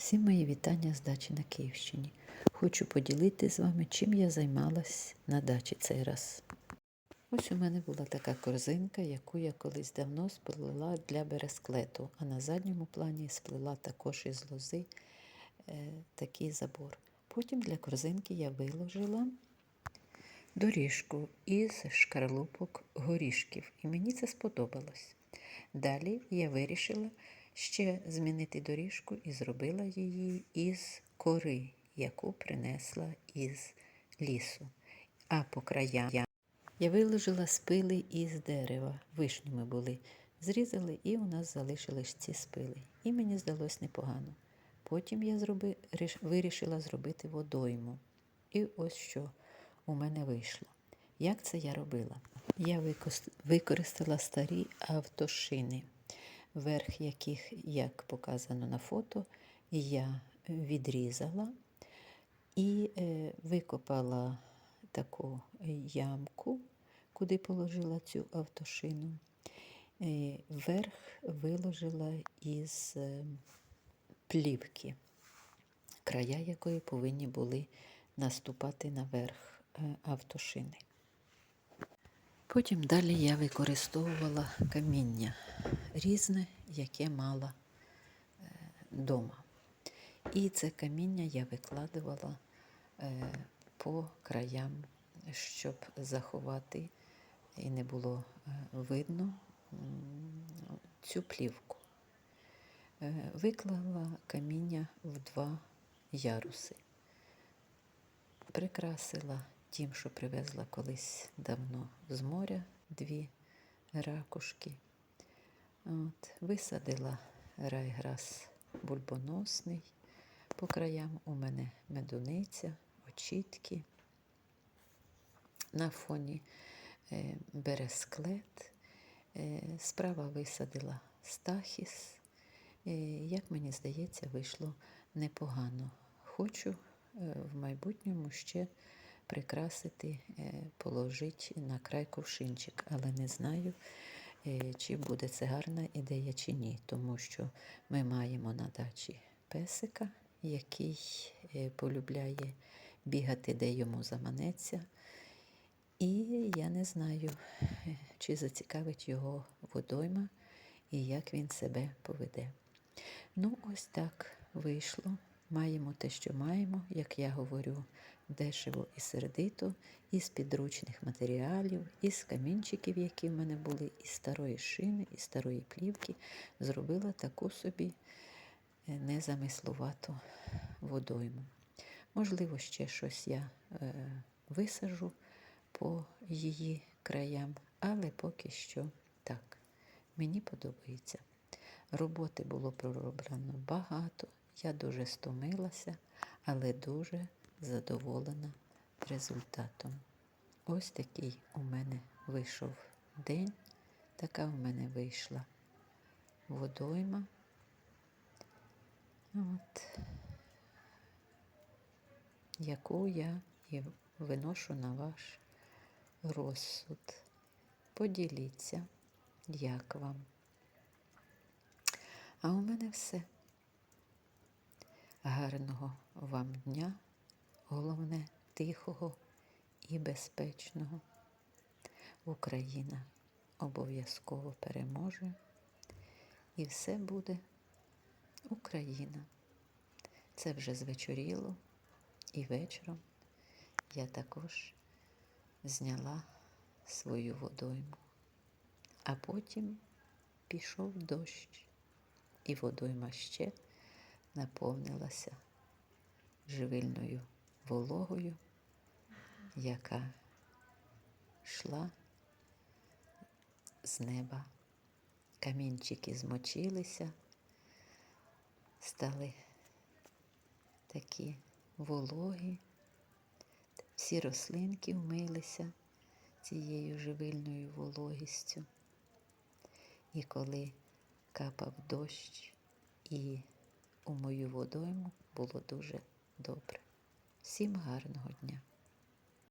Всім мої вітання з дачі на Київщині. Хочу поділитися з вами, чим я займалась на дачі цей раз. Ось у мене була така корзинка, яку я колись давно сплела для бересклету, а на задньому плані сплела також із лози е, такий забор. Потім для корзинки я виложила доріжку із шкарлупок горішків, і мені це сподобалось. Далі я вирішила ще змінити доріжку і зробила її із кори, яку принесла із лісу. А по краям я виложила спили із дерева, вишнями були. Зрізали, і у нас залишились ці спили. І мені здалось непогано. Потім я зроби, риш- вирішила зробити водойму. І ось що у мене вийшло. Як це я робила? Я використала старі автошини, верх яких, як показано на фото, я відрізала і е, викопала таку ямку, куди положила цю автошину. Е, Верх виложила із е, плівки, края якої повинні були наступати наверх е, автошини. Потім далі я використовувала каміння різне, яке мала вдома. І це каміння я викладувала е, по краям, щоб заховати і не було е, видно цю плівку. Е, Виклала каміння в два яруси. Прикрасила тим, що привезла колись давно з моря дві ракушки. От, висадила райграс бульбоносний. По краям у мене медуниця, очітки. На фоні е, бересклет. Е, справа висадила стахіс. Е, як мені здається, вийшло непогано. Хочу в майбутньому ще прикрасити, е, положити на край кувшинчик, але не знаю, е, чи буде це гарна ідея чи ні, тому що ми маємо на дачі песика, який е, полюбляє бігати, де йому заманеться. І я не знаю, чи зацікавить його водойма і як він себе поведе. Ну, ось так вийшло. Маємо те, що маємо, як я говорю, дешево і сердито, із підручних матеріалів, із камінчиків, які в мене були, із старої шини, із старої плівки, зробила таку собі е, незамислувату водойму. Можливо, ще щось я е, висажу по її краям, але поки що так. Мені подобається. Роботи було пророблено багато. Я дуже стомилася, але дуже задоволена результатом. Ось такий у мене вийшов день, така у мене вийшла водойма. От, яку я і виношу на ваш розсуд. Поділіться, як вам. А у мене все. Гарного вам дня, головне тихого і безпечного. Україна обов'язково переможе. І все буде Україна. Це вже звечоріло, і вечором я також зняла свою водойму. А потім пішов дощ, і водойма ще наповнилася живильною вологою, яка йшла з неба. Камінчики змочилися, стали такі вологі, всі рослинки вмилися цією живильною вологістю. І коли капав дощ, і у мою водойму було дуже добре. Всім гарного дня!